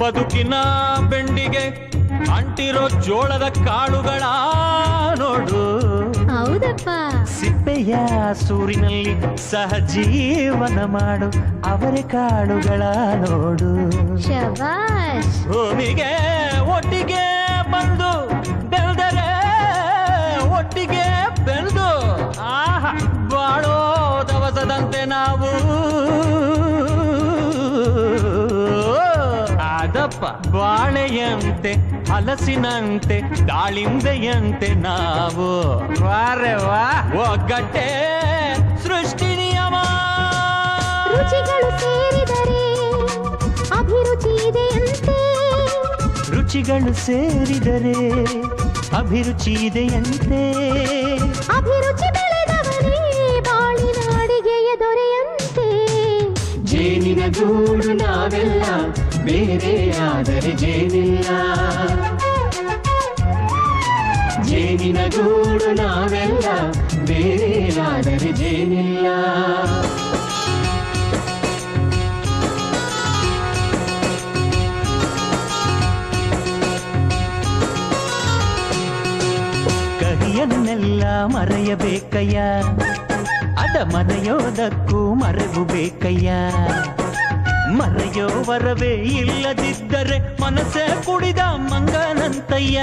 ಬದುಕಿನ ಬೆಂಡಿಗೆ ಅಂಟಿರೋ ಜೋಳದ ಕಾಳುಗಳ ನೋಡು. ಹೌದಪ್ಪ. ಸಿಪ್ಪೆಯ ಸೂರಿನಲ್ಲಿ ಸಹಜೀವನ ಮಾಡು ಅವರೆ ಕಾಳುಗಳ ನೋಡು. ಶಬಾಷ್. ಭೂಮಿಗೆ ಒಟ್ಟಿಗೆ ಬಂದು ಬೆಳೆದರೆ ಒಟ್ಟಿಗೆ ಬೆಳೆದು. ಆಹ ಬಾಳೋ ದವಸದಂತೆ ನಾವು ಅದಪ್ಪ ಬಾಳೆಯಂತೆ ಹಲಸಿನಂತೆ ದಾಳಿಂಬೆಯಂತೆ ನಾವು. ವಾರೆ ವಾ. ಒಗ್ಗಟ್ಟೆ ಸೃಷ್ಟಿ ನಿಯಮ. ರುಚಿಗಳು ಸೇರಿದರೆ ಅಭಿರುಚಿ ಇದೆಯಂತೆ. ರುಚಿಗಳು ಸೇರಿದರೆ ಅಭಿರುಚಿ ಇದೆಯಂತೆ. ಜೇನಿನ ಗೂಡು ನಾವೆಲ್ಲ ಬೇರೆಯಾದರೆ ಜೇನಿಲ್ಲ ಜೇನಿನ ಗೂಡು ನಾವೆಲ್ಲ ಬೇರೆಯಾದರೆ ಜೇನಿಲ್ಲ ಕಹಿಯನ್ನೆಲ್ಲ ಮರೆಯಬೇಕಯ್ಯ ಅದ ಮನೆಯೋದಕ್ಕೂ ಮರೆವು ಬೇಕಯ್ಯ ಮರೆಯೋ ವರವೇ ಇಲ್ಲದಿದ್ದರೆ ಮನಸ್ಸೇ ಕುಡಿದ ಮಂಗನಂತಯ್ಯ